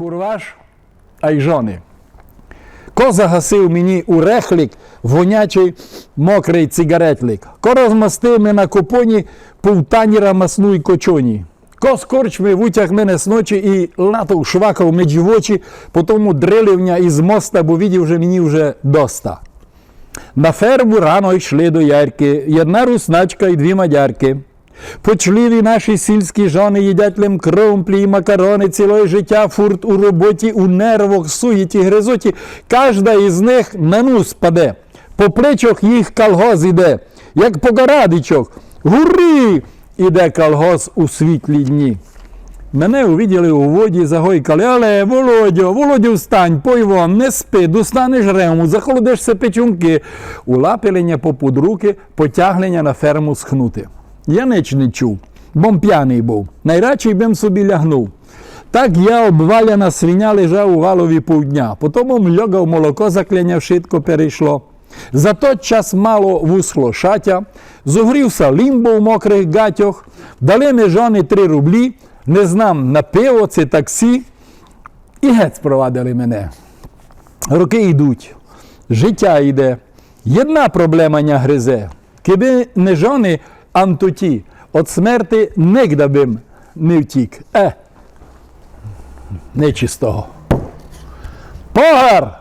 курваш, жони. Ко загасив мені у рехлік вонячий мокрий цигаретлик. Ко розмастив мене на купоні повтаніра масну й кочоні. Ко з корчми витяг мене з ночі і латав швакав між в очі, потому дриливня із моста, бо відів вже мені вже доста. На ферму рано йшли до ярки, одна русначка і дві мадярки. Почливі наші сільські жони їдять лим кромплі і макарони, ціле життя фурт у роботі, у нервах, суєті, гризоті. Кожна із них на нус паде. По плечах їх колгоз іде, як по горадичок. Гурі! Іде колгоз у світлі дні. Мене увиділи у воді, загойкали, але Володю, Володю, встань, пой вон, не спи, достанеш рему, захолодишся печунки. Улапилення попід руки, потяглення на ферму схнути. Я ніч не чув, бом п'яний був. Найрадший бим собі лягнув. Так я обваляна свиня лежав у галові півдня, потім льогав молоко закляняв швидко перейшло. За той час мало вусхло шатя, зогрівся лімбо в мокрих гатьох, дали ми жони три рублі, не знам на пиво це таксі, і геть спровадили мене. Роки йдуть, життя йде. Єдна проблема ня гризе. Киби не жони антуті, от смерти нігда бим не втік. Е, нечистого. Погар!